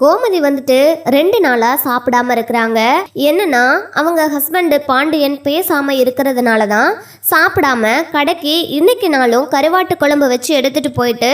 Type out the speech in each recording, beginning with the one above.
கோமதி வந்துட்டு ரெண்டு நாளாக சாப்பிடாம இருக்கிறாங்க. என்னன்னா அவங்க ஹஸ்பண்டு பாண்டியன் பேசாம இருக்கிறதுனால தான் சாப்பிடாம கடைக்கு இன்னைக்கு நாளும் கருவாட்டு குழம்பு வச்சு எடுத்துட்டு போயிட்டு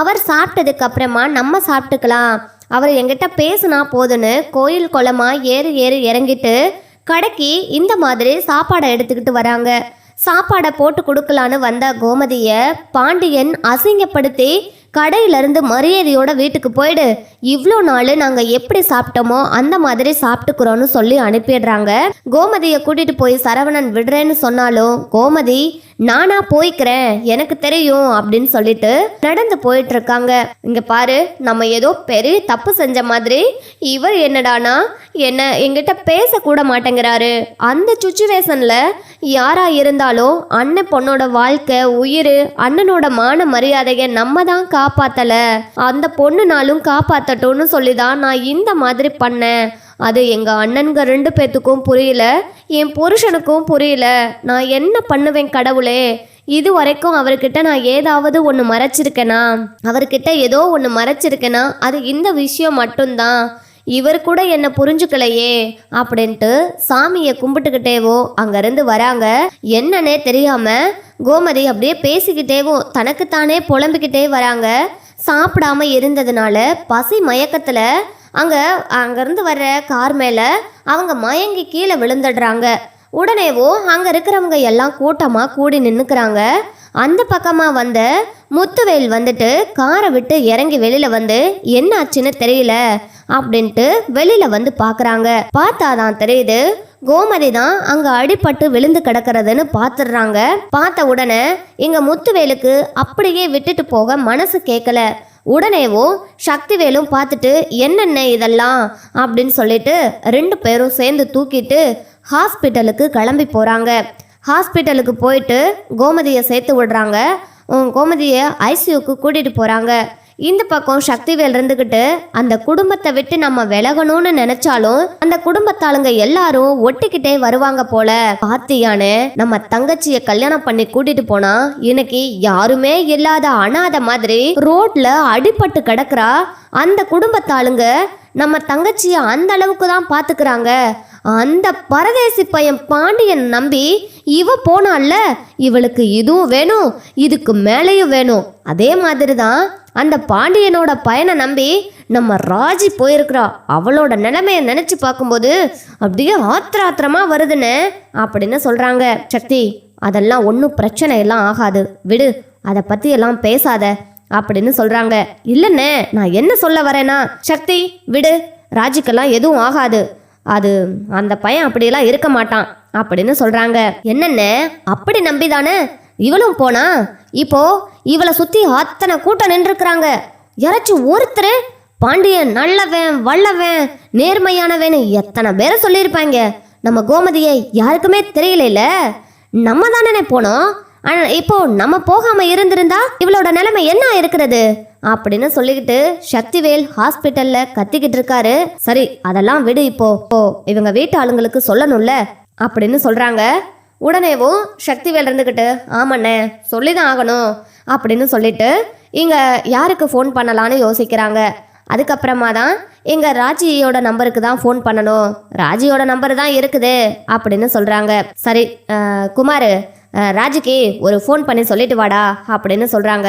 அவர் சாப்பிட்டதுக்கு அப்புறமா நம்ம சாப்பிட்டுக்கலாம். அவர் எங்கிட்ட பேசுனா போதுன்னு கோயில் குளமா ஏறு ஏறு இறங்கிட்டு கடைக்கு இந்த மாதிரி சாப்பாடை எடுத்துக்கிட்டு வராங்க. சாப்பாடை போட்டு கொடுக்கலான்னு வந்த கோமதியை பாண்டியன் அசிங்கப்படுத்தி கடையிலேருந்து மரியாதையோட வீட்டுக்கு போயிடு. இவ்வளோ நாள் நாங்கள் எப்படி சாப்பிட்டோமோ அந்த மாதிரி சாப்பிட்டுக்கிறோன்னு சொல்லி அனுப்பிடுறாங்க. கோமதியை கூட்டிட்டு போய் சரவணன் விடுறேன்னு சொன்னாலும் கோமதி நானா போய்க்கிறேன் எனக்கு தெரியும் அப்படின்னு சொல்லிட்டு நடந்து போயிட்டு இருக்காங்க இங்க பாரு நம்ம ஏதோ பெரிய தப்பு செஞ்ச மாதிரி இவர் என்னடானா என்ன எங்கிட்ட பேச கூட மாட்டேங்கிறாரு. அந்த சுச்சுவேஷன்ல யாரா இருந்தாலும் அண்ணன் பொண்ணோட வாழ்க்கை உயிர் அண்ணனோட மான மரியாதையை நம்ம தான் காப்பாத்தல. அந்த பொண்ணுனாலும் காப்பாத்தட்டும்னு சொல்லி தான் நான் இந்த மாதிரி பண்ணேன். அது எங்கள் அண்ணனுங்க ரெண்டு பேத்துக்கும் புரியல என் புருஷனுக்கும் புரியல. நான் என்ன பண்ணுவேன் கடவுளே? இது வரைக்கும் அவர்கிட்ட நான் ஏதாவது ஒன்று மறைச்சிருக்கேனா? அவர்கிட்ட ஏதோ ஒன்று மறைச்சிருக்கேனா? அது இந்த விஷயம் மட்டும்தான். இவர் கூட என்னை புரிஞ்சுக்கலையே? அப்படின்ட்டு சாமியை கும்பிட்டுக்கிட்டேவோ அங்கேருந்து வராங்க. என்னன்னே தெரியாம கோமதி அப்படியே பேசிக்கிட்டேவோ தனக்குத்தானே புலம்பிக்கிட்டே வராங்க. சாப்பிடாம இருந்ததுனால பசி மயக்கத்தில் அங்கே அங்கேருந்து வர்ற கார் மேலே அவங்க மயங்கி கீழே விழுந்துடுறாங்க. உடனேவோ அங்கே இருக்கிறவங்க எல்லாம் கூட்டமாக கூடி நின்றுக்கிறாங்க அந்த பக்கமாக வந்த முத்துவேல் வந்துட்டு காரை விட்டு இறங்கி வெளியில் வந்து என்ன ஆச்சுன்னு தெரியல அப்படின்ட்டு வெளியில் வந்து பார்க்குறாங்க பார்த்தா தான் தெரியுது கோமதி தான் அங்கே அடிபட்டு விழுந்து கிடக்கிறதுன்னு பார்த்துடுறாங்க பார்த்த உடனே இங்கே முத்துவேலுக்கு அப்படியே விட்டுட்டு போக மனசு கேட்கல உடனேவோ சக்திவேலும் பார்த்துட்டு என்னென்ன இதெல்லாம்? அப்படின்னு சொல்லிட்டு ரெண்டு பேரும் சேர்ந்து தூக்கிட்டு ஹாஸ்பிட்டலுக்கு கிளம்பி போகிறாங்க ஹாஸ்பிட்டலுக்கு போயிட்டு கோமதியை சேர்த்து விடுறாங்க. கோமதியை ஐசியூக்கு கூட்டிகிட்டு போகிறாங்க இந்த பக்கம் சக்திவேல் இருந்துக்கிட்டு அந்த குடும்பத்தை விட்டு நம்ம விலகணும்னு நினைச்சாலும் அந்த குடும்பத்தாளுங்க எல்லாரும் ஒட்டிக்கிட்டே வருவாங்க போல. பாத்தியானே நம்ம தங்கச்சிய கல்யாணம் பண்ணி கூட்டிட்டு போனா இன்னைக்கு யாருமே இல்லாத அனாதை மாதிரி ரோட்ல அடிபட்டு கிடக்குறா. அந்த குடும்பத்தாளுங்க நம்ம தங்கச்சிய அந்த அளவுக்கு தான் பாத்துக்கிறாங்க. அந்த பரதேசி பையன் பாண்டியன் நம்பி இவ போனால இவளுக்கு இதுவும் வேணும் இதுக்கு மேலேயும் வேணும். அதே மாதிரி தான் அந்த பாண்டியனோட பயனை நம்பி நம்ம ராஜி போயிருக்கிறா. அவளோட நிலைமையை நினைச்சு பார்க்கும்போது அப்படியே ஆத்திர ஆத்திரமா வருதுன்னு அப்படின்னு சொல்றாங்க. சக்தி அதெல்லாம் ஒன்றும் பிரச்சனை எல்லாம் ஆகாது. விடு அதை பத்தி எல்லாம் பேசாத அப்படின்னு சொல்றாங்க. இல்லைண்ணே நான் என்ன சொல்ல வரேன்னா சக்தி விடு ராஜிக்கெல்லாம் எதுவும் ஆகாது. அது அந்த பையன் அப்படியெல்லாம் இருக்க மாட்டான் அப்படின்னு சொல்றாங்க. என்னென்ன அப்படி நம்பிதானே? இவளும் போனா? இப்போ இவளை சுத்தி அத்தனை கூட்டம் நின்றுக்கிறாங்க யாராச்சும் ஒருத்தர் பாண்டியன் நல்லவன் வல்லவன் நேர்மையானவன் எத்தனை பேரை சொல்லியிருப்பாங்க. நம்ம கோமதியை யாருக்குமே தெரியல நம்ம தானே போனோம். ஆனா இப்போ நம்ம போகாம இருந்திருந்தா இவளோட நிலைமை என்ன இருக்கிறது அப்படின்னு சொல்லிக்கிட்டு சக்திவேல் ஹாஸ்பிட்டல்ல கத்திக்கிட்டு இருக்காரு. சரி அதெல்லாம் விடு இப்போ. இப்போ இவங்க வீட்டு ஆளுங்களுக்கு சொல்லணும்ல அப்படின்னு சொல்றாங்க. உடனேவும் சக்திவேல் இருந்துக்கிட்டு ஆமாண்ணே சொல்லி தான் ஆகணும் அப்படின்னு சொல்லிட்டு இங்கே யாருக்கு ஃபோன் பண்ணலான்னு யோசிக்கிறாங்க. அதுக்கப்புறமா தான் எங்கள் ராஜியோட நம்பருக்கு தான் ஃபோன் பண்ணணும். ராஜியோட நம்பர் தான் இருக்குது அப்படின்னு சொல்கிறாங்க சரி குமார் ராஜிக்கு ஒரு ஃபோன் பண்ணி சொல்லிட்டு வாடா அப்படின்னு சொல்கிறாங்க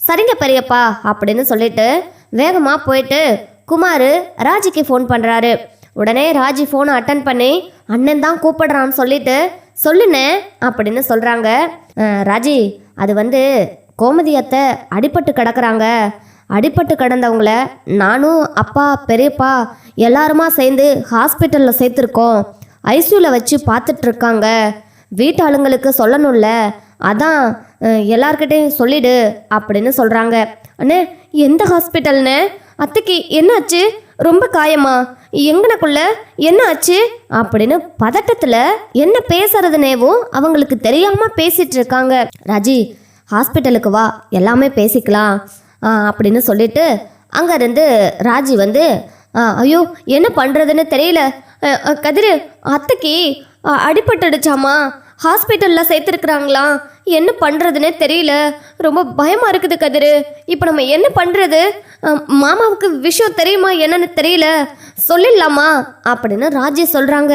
சரிங்க பெரியப்பா அப்படின்னு சொல்லிட்டு வேகமாக போயிட்டு குமார் ராஜிக்கு ஃபோன் பண்ணுறாரு உடனே ராஜி ஃபோனை அட்டன் பண்ணி அண்ணன் தான் கூப்பிடுறான்னு சொல்லிட்டு சொல்லுண்ணே அப்படின்னு சொல்கிறாங்க ராஜி அது வந்து கோமதி அத்தை அடிபட்டு கிடக்குறாங்க. அடிபட்டு கிடந்தவங்கள நானும் அப்பா பெரியப்பா எல்லாருமா சேர்ந்து ஹாஸ்பிட்டலில் சேர்த்துருக்கோம். ஐசியூவில் வச்சு பார்த்துட்ருக்காங்க. வீட்டாளுங்களுக்கு சொல்லணும்ல. அதான் எல்லார்கிட்டையும் சொல்லிடு அப்படின்னு சொல்கிறாங்க அண்ணே எந்த ஹாஸ்பிட்டல்னு அத்தைக்கு என்னாச்சு? ரொம்ப காயமா? எங்கனக்குள்ள? என்ன ஆச்சு? அப்படின்னு பதட்டத்தில் என்ன பேசுறதுனேவும் அவங்களுக்கு தெரியாமல் பேசிட்டு இருக்காங்க ராஜி ஹாஸ்பிட்டலுக்கு வா எல்லாமே பேசிக்கலாம். அப்படின்னு சொல்லிட்டு அங்கேருந்து ராஜி வந்து ஐயோ என்ன பண்ணுறதுன்னு தெரியல. கதிர் கதிரு அத்தைக்கு அடிபட்டுடுச்சாமா? ஹாஸ்பிட்டலில் சேர்த்துருக்குறாங்களா? என்ன பண்ணுறதுன்னே தெரியல. ரொம்ப பயமாக இருக்குது கதிர். இப்போ நம்ம என்ன பண்ணுறது மாமாவுக்கு விஷயம் தெரியுமா என்னன்னு தெரியல. சொல்லிடலாமா? அப்படின்னு ராஜி சொல்கிறாங்க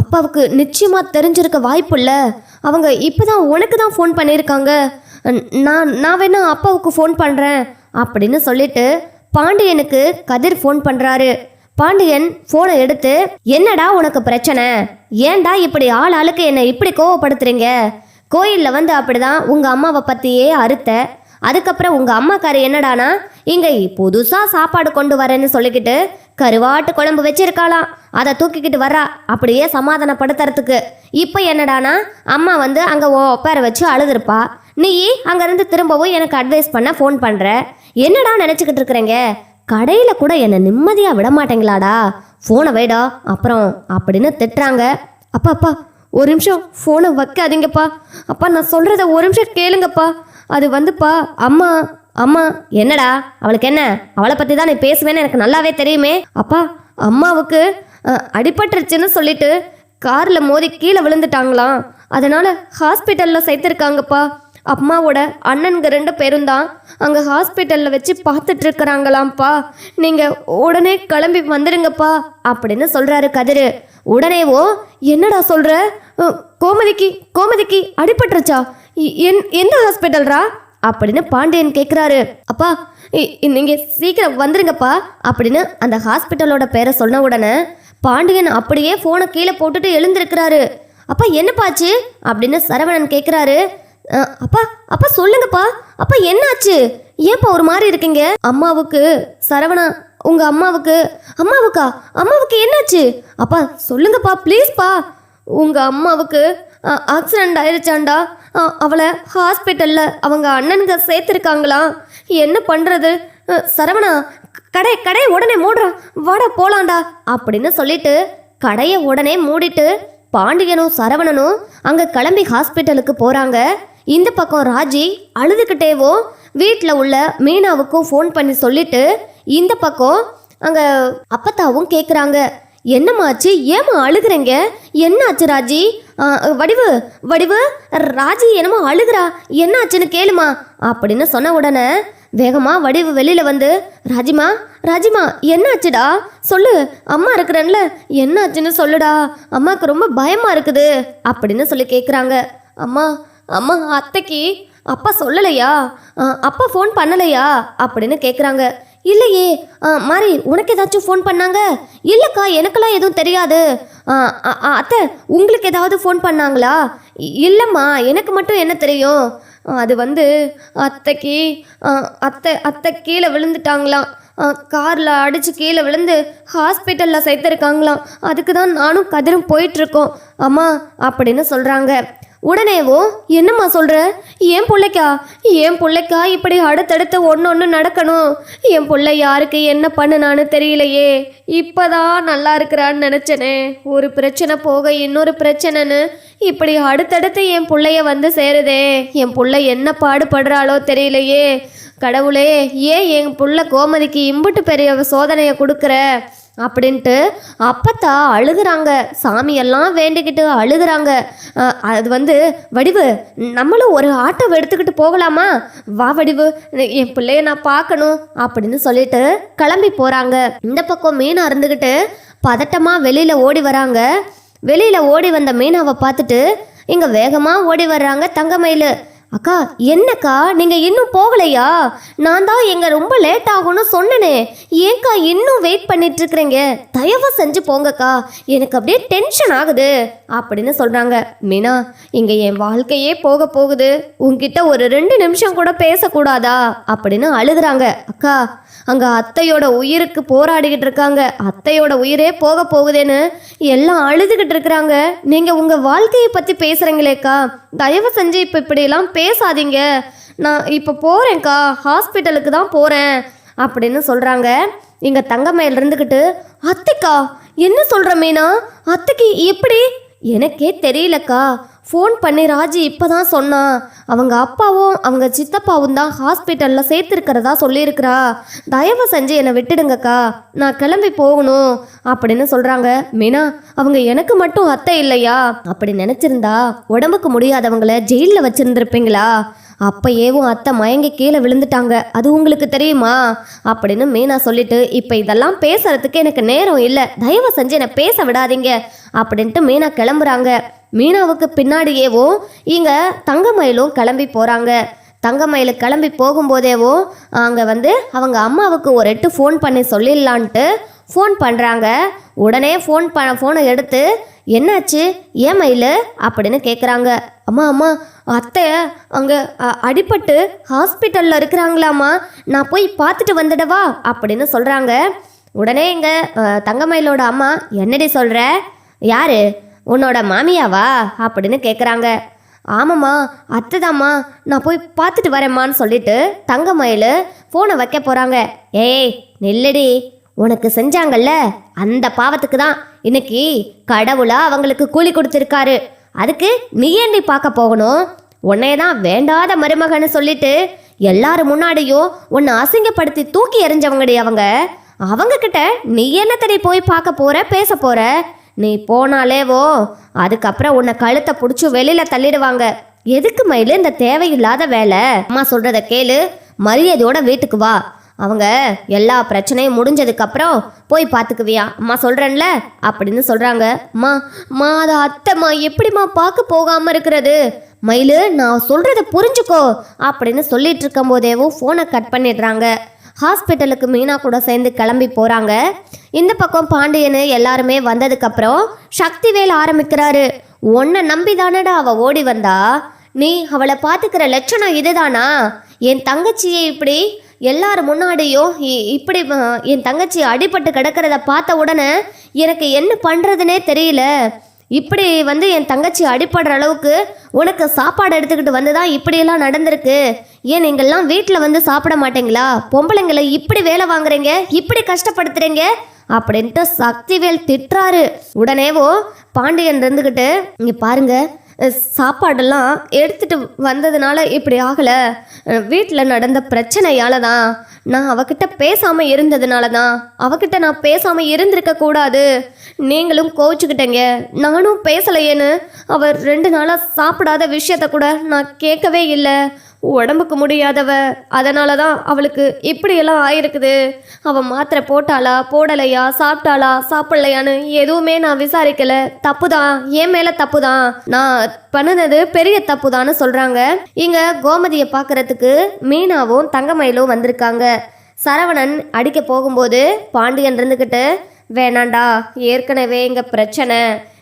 அப்பாவுக்கு நிச்சயமாக தெரிஞ்சிருக்க வாய்ப்பு இல்லை. அவங்க இப்போ தான் உனக்கு தான் ஃபோன் பண்ணியிருக்காங்க. நான் நான் வேணா அப்பாவுக்கு ஃபோன் பண்ணுறேன் அப்படின்னு சொல்லிட்டு பாண்டியனுக்கு கதிர் ஃபோன் பண்ணுறாரு பாண்டியன் ஃபோனை எடுத்து என்னடா உனக்கு பிரச்சனை? ஏன்டா இப்படி ஆள் ஆளுக்கு என்னை இப்படி கோவப்படுத்துறீங்க? கோயிலில் வந்து அப்படிதான் உங்கள் அம்மாவை பற்றியே அறுத்த. அதுக்கப்புறம் உங்கள் அம்மாக்காரு என்னடானா இங்கே புதுசாக சாப்பாடு கொண்டு வரேன்னு சொல்லிக்கிட்டு கருவாட்டு குழம்பு வச்சிருக்காளாம். அதை தூக்கிக்கிட்டு வர்றா. அப்படியே சமாதானப்படுத்துறதுக்கு. இப்போ என்னடானா அம்மா வந்து அங்கே உட்கார வச்சு அழுதுருப்பா. நீ அங்கேருந்து திரும்பவும் எனக்கு அட்வைஸ் பண்ண ஃபோன் பண்ணுற என்னடா நினச்சிக்கிட்டு இருக்கிறேங்க? கடையில் கூட என்னை நிம்மதியாக விட மாட்டேங்களாடா ஃபோனை வைடா. அப்புறம் அப்படின்னு திட்டுறாங்க. அப்பா அப்பா ஒரு நிமிஷம் ஃபோனை வைக்காதீங்கப்பா. அப்பா நான் சொல்கிறத ஒரு நிமிஷம் கேளுங்கப்பா. அது வந்துப்பா அம்மா அம்மா என்னடா? அவளுக்கு என்ன? அவளை பற்றி தான் நீ பேசுவேன்னு எனக்கு நல்லாவே தெரியுமே. அப்பா அம்மாவுக்கு அடிபட்டுருச்சுன்னு சொல்லிட்டு காரில் மோதி கீழே விழுந்துட்டாங்களாம். அதனால் ஹாஸ்பிட்டலில் சேர்த்துருக்காங்கப்பா. அம்மாவோட அண்ணனுங்க ரெண்டு பேரும் தான் அங்கே ஹாஸ்பிட்டலில் வச்சு பார்த்துட்டு இருக்கிறாங்களாம்ப்பா நீங்கள் உடனே கிளம்பி வந்துடுங்கப்பா அப்படின்னு சொல்கிறாரு கதிர். உடனேவோ என்னடா சொல்கிற கோமதிக்கு கோமதிக்கு அடிபட்டுருச்சா? இ- என் எந்த ஹாஸ்பிட்டல்ரா அப்படின்னு பாண்டியன் கேட்குறாரு அப்பா இ- இ- சீக்கிரம் வந்துருங்கப்பா அப்படின்னு அந்த ஹாஸ்பிட்டலோட பேரை சொன்ன உடனே பாண்டியன் அப்படியே ஃபோனை கீழே போட்டுட்டு எழுந்திருக்கிறாரு. அப்பா என்னப்பாச்சு அப்படின்னு சரவணன் கேட்குறாரு அப்பா அப்பா சொல்லுங்கப்பா. அப்பா என்னாச்சு? ஏன்ப்பா ஒரு மாதிரி இருக்கீங்க? அம்மாவுக்கு சரவணா உங்க அம்மாவுக்கு. அம்மாவுக்கா? அம்மாவுக்கு என்னாச்சு? அப்பா சொல்லுங்கப்பா ப்ளீஸ்ப்பா உங்க அம்மாவுக்கு ஆக்சிடென்ட் ஆயிருச்சாண்டா? அவளை ஹாஸ்பிட்டலில் அவங்க அண்ணனுங்க சேர்த்துருக்காங்களா? என்ன பண்ணுறது சரவணா கடை கடையை உடனே மூடுறான் வாடா போலாண்டா அப்படின்னு சொல்லிட்டு கடையை உடனே மூடிட்டு பாண்டியனும் சரவணனும் அங்கே கிளம்பி ஹாஸ்பிட்டலுக்கு போகிறாங்க இந்த பக்கம் ராஜி அழுதுகிட்டேவோ வீட்டில் உள்ள மீனாவுக்கும் ஃபோன் பண்ணி சொல்லிட்டு இந்த பக்கம் அங்கே அப்பத்தாவும் கேட்குறாங்க என்னமாச்சு ஏம்மா அழுகுறீங்க? என்னாச்சு ராஜி? வடிவு வடிவு ராஜி என்னமோ அழுகுறா. என்னாச்சுன்னு கேளுமா. அப்படின்னு சொன்ன உடனே வேகமா வடிவு வெளியில வந்து ராஜிமா ராஜிமா என்னாச்சுடா? சொல்லு அம்மா இருக்கிறேன்ல என்னாச்சுன்னு சொல்லுடா. அம்மாவுக்கு ரொம்ப பயமா இருக்குது. அப்படின்னு சொல்லி கேட்குறாங்க அம்மா அம்மா அத்தைக்கு அப்பா சொல்லலையா? ஆ, அப்பா ஃபோன் பண்ணலையா? அப்படின்னு கேட்குறாங்க இல்லையே ஆ, மாறி உனக்கு ஏதாச்சும் ஃபோன் பண்ணாங்க? இல்லைக்கா எனக்கெல்லாம் எதுவும் தெரியாது. ஆ, அ- அத்தை உங்களுக்கு ஏதாவது ஃபோன் பண்ணாங்களா? இ- இல்லைம்மா எனக்கு மட்டும் என்ன தெரியும்? அது வந்து அத்தைக்கு ஆ, அத்தை அத்தை கீழே விழுந்துட்டாங்களாம். காரில் அடித்து கீழே விழுந்து ஹாஸ்பிட்டலில் சேர்த்துருக்காங்களாம். அதுக்கு தான் நானும் கதிரும் போயிட்டுருக்கோம் அம்மா அப்படின்னு சொல்கிறாங்க உடனேவோ என்னம்மா சொல்கிற என் பிள்ளைக்கா? என் பிள்ளைக்கா இப்படி அடுத்தடுத்து ஒன்று ஒன்று நடக்கணும்? என் பிள்ளை யாருக்கு என்ன பண்ணுனான்னு தெரியலையே. இப்போதான் நல்லா இருக்கிறான்னு நினச்சனே. ஒரு பிரச்சனை போக இன்னொரு பிரச்சனைன்னு இப்படி அடுத்தடுத்து என் பிள்ளைய வந்து சேருதே. என் பிள்ளை என்ன பாடுபடுறாளோ தெரியலையே. கடவுளே ஏன் என் புள்ள கோமதிக்கு இம்புட்டு பெரிய சோதனையை கொடுக்குற? அப்படின்ட்டு அப்பத்தா அழுகுறாங்க. சாமியெல்லாம் வேண்டிக்கிட்டு அழுகுறாங்க. அது வந்து வடிவு நம்மளும் ஒரு ஆட்டோ எடுத்துக்கிட்டு போகலாமா? வா வடிவு என் பிள்ளைய நான் பார்க்கணும் அப்படின்னு சொல்லிட்டு கிளம்பி போகிறாங்க இந்த பக்கம் மீனா இருந்துக்கிட்டு பதட்டமாக வெளியில் ஓடி வராங்க. வெளியில் ஓடி வந்த மீனாவை பார்த்துட்டு இங்கே வேகமாக ஓடி வர்றாங்க தங்கமயில் அக்கா என்னக்கா? நீங்க இன்னும் போகலையா? நான் தான் எங்க ரொம்ப லேட் ஆகும்னு சொன்னனே. ஏன்க்கா இன்னும் வெயிட் பண்ணிட்டு இருக்கிறீங்க தயவு செஞ்சு போங்கக்கா. எனக்கு அப்படியே டென்ஷன் ஆகுது. அப்படின்னு சொல்றாங்க. மீனா இங்க என் வாழ்க்கையே போக போகுது. உங்ககிட்ட ஒரு ரெண்டு நிமிஷம் கூட பேசக்கூடாதா? அப்படின்னு அழுகுறாங்க. அக்கா அங்கே அத்தையோட உயிருக்கு போராடிக்கிட்டு இருக்காங்க. அத்தையோட உயிரே போக போகுதேன்னு எல்லாம் அழுதுகிட்டு இருக்கிறாங்க. நீங்கள் உங்கள் வாழ்க்கையை பற்றி பேசுகிறீங்களேக்கா தயவு செஞ்சு இப்போ இப்படியெல்லாம் பேசாதீங்க. நான் இப்போ போகிறேன்க்கா ஹாஸ்பிட்டலுக்கு தான் போகிறேன் அப்படின்னு சொல்கிறாங்க இங்கே தங்கமயில் இருந்துக்கிட்டு அத்தைக்கா என்ன சொல்கிற மீனா? அத்தைக்கு எப்படி? எனக்கே தெரியலக்கா. ஃபோன் பண்ணி ராஜி இப்பதான் சொன்னான் அவங்க அப்பாவும் அவங்க சித்தப்பாவும் தான் ஹாஸ்பிட்டலில் சேர்த்துருக்கிறதா சொல்லியிருக்கிறா. தயவு செஞ்சு என்னை விட்டுடுங்கக்கா. நான் கிளம்பி போகணும் அப்படின்னு சொல்கிறாங்க மீனா அவங்க எனக்கு மட்டும் அத்தை இல்லையா? அப்படி நினச்சிருந்தா உடம்புக்கு முடியாதவங்கள ஜெயிலில் வச்சுருந்துருப்பீங்களா? அப்பயேவும் அத்தை மயங்கி கீழே விழுந்துட்டாங்க. அது உங்களுக்கு தெரியுமா? அப்படின்னு மீனா சொல்லிட்டு இப்போ இதெல்லாம் பேசுறதுக்கு எனக்கு நேரம் இல்லை. தயவு செஞ்சு என்னை பேச விடாதீங்க. அப்படின்ட்டு மீனா கிளம்புறாங்க. மீனாவுக்கு பின்னாடியேவோ இங்க தங்கமயிலும் கிளம்பி போறாங்க. தங்கமயில் கிளம்பி போகும்போதேவோ அங்கே வந்து அவங்க அம்மாவுக்கு ஒரு எட்டு ஃபோன் பண்ணி சொல்லிடலான்ட்டு ஃபோன் பண்ணுறாங்க உடனே ஃபோன் ப ஃபோனை எடுத்து என்னாச்சு? ஏன் மயில்? அப்படின்னு கேட்குறாங்க அம்மா அம்மா அத்தை அங்கே அடிபட்டு ஹாஸ்பிட்டலில் இருக்கிறாங்களாம்மா. நான் போய் பார்த்துட்டு வந்துடவா? அப்படின்னு சொல்கிறாங்க உடனே இங்கே தங்கமயிலோட அம்மா என்னடி சொல்கிற யார்? உன்னோட மாமியாவா? அப்படின்னு கேட்குறாங்க ஆமாம்மா அத்தைதாம்மா. நான் போய் பார்த்துட்டு வரேம்மான்னு சொல்லிட்டு தங்கமயில் ஃபோனை வைக்க போகிறாங்க ஏய் நெல்லடி. உனக்கு செஞ்சாங்கல்ல? அந்த பாவத்துக்கு தான் இன்னைக்கு கடவுளா அவங்களுக்கு கூலி கொடுத்துருக்காரு. அதுக்கு நீ ஏண்டி பார்க்க போகணும்? உன்னைய தான் வேண்டாத மருமகன்னு சொல்லிட்டு எல்லாரும் முன்னாடியும் உன்னை அசிங்கப்படுத்தி தூக்கி எறிஞ்சவங்கடி அவங்க. அவங்க கிட்ட நீ என்னத்தடி போய் பார்க்க போற பேச போற? நீ போனாலேவோ அதுக்கப்புறம் உன்னை கழுத்தை பிடிச்சி வெளியில தள்ளிடுவாங்க. எதுக்கு மயிலு இந்த தேவையில்லாத வேலை? அம்மா சொல்றத கேளு. மரியாதையோட வீட்டுக்கு வா. அவங்க எல்லா பிரச்சனையும் முடிஞ்சதுக்கு அப்புறம் போய் பார்த்துக்குவியா அம்மா சொல்றேன்ல? அப்படின்னு சொல்றாங்க. அம்மா அம்மா அதை அத்தைம்மா எப்படிம்மா பார்க்க போகாம இருக்கிறது? மயிலு நான் சொல்கிறத புரிஞ்சுக்கோ. அப்படின்னு சொல்லிட்டு இருக்கும் போதேவும் ஃபோனை கட் பண்ணிடுறாங்க. ஹாஸ்பிட்டலுக்கு மீனா கூட சேர்ந்து கிளம்பி போகிறாங்க இந்த பக்கம் பாண்டியனு எல்லாருமே வந்ததுக்கப்புறம் சக்திவேல் ஆரம்பிக்கிறாரு. உன்னை நம்பி தானடா அவள் ஓடி வந்தா? நீ அவளை பார்த்துக்கிற லட்சணம் இதுதானா? என் தங்கச்சியை இப்படி எல்லார் முன்னாடியும் இ- இப்படி என் தங்கச்சி அடிபட்டு கிடக்கிறத பார்த்த உடனே எனக்கு என்ன பண்ணுறதுனே தெரியல. இப்படி வந்து என் தங்கச்சி அடிபடுற அளவுக்கு உனக்கு சாப்பாடு எடுத்துக்கிட்டு வந்து தான் இப்படியெல்லாம் நடந்திருக்கு. ஏன் நீங்கள்லாம் வீட்டில் வந்து சாப்பிட மாட்டீங்களா? பொம்பளைங்களை இப்படி வேலை வாங்குறீங்க? இப்படி கஷ்டப்படுத்துறீங்க? அப்படின்ட்டு சக்திவேல் திட்டுறாரு. உடனேவோ பாண்டியன் இருந்துக்கிட்டு இங்கே பாருங்கள் சாப்பாடெல்லாம் எடுத்துட்டு வந்ததுனால இப்படி ஆகலை. வீட்டில் நடந்த பிரச்சனையால் தான் நான் அவகிட்ட பேசாமல் இருந்ததுனால தான் அவகிட்ட நான் பேசாமல் இருந்திருக்க கூடாது. நீங்களும் கோவிச்சுக்கிட்டீங்க. நானும் பேசலையேன்னு அவர் ரெண்டு நாளாக சாப்பிடாத விஷயத்த கூட நான் கேட்கவே இல்லை. உடம்புக்கு முடியாதவ அதனால தான் அவளுக்கு இப்படியெல்லாம் ஆயிருக்குது. அவள் மாத்திரை போட்டாளா போடலையா சாப்பிட்டாளா சாப்பிடலையான்னு எதுவுமே நான் விசாரிக்கல. தப்பு தான் என் மேலே தப்பு தான் நான் பண்ணது பெரிய தப்பு தான்னு சொல்கிறாங்க இங்கே கோமதியை பார்க்குறதுக்கு மீனாவும் தங்கமயிலும் வந்திருக்காங்க. சரவணன் அடிக்க போகும்போது பாண்டியன் இருந்துக்கிட்டு வேணாண்டா ஏற்கனவே இங்கே பிரச்சனை.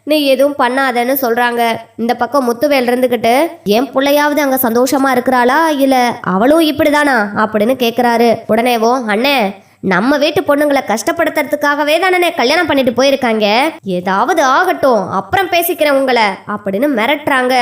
நீ எதுவும் பண்ணாதன்னு சொல்றாங்க. இந்த பக்கம் முத்துவேல் இருந்துக்கிட்டு என் பிள்ளையாவது அங்க சந்தோஷமா இருக்கிறாளா? இல்ல அவளும் இப்படிதானா? அப்படின்னு கேக்குறாரு. உடனேவோ அண்ணே நம்ம வீட்டு பொண்ணுங்களை கஷ்டப்படுத்துறதுக்காகவே தானே கல்யாணம் பண்ணிட்டு போயிருக்காங்க. ஏதாவது ஆகட்டும் அப்புறம் பேசிக்கிறேன் உங்களை அப்படின்னு மிரட்டுறாங்க.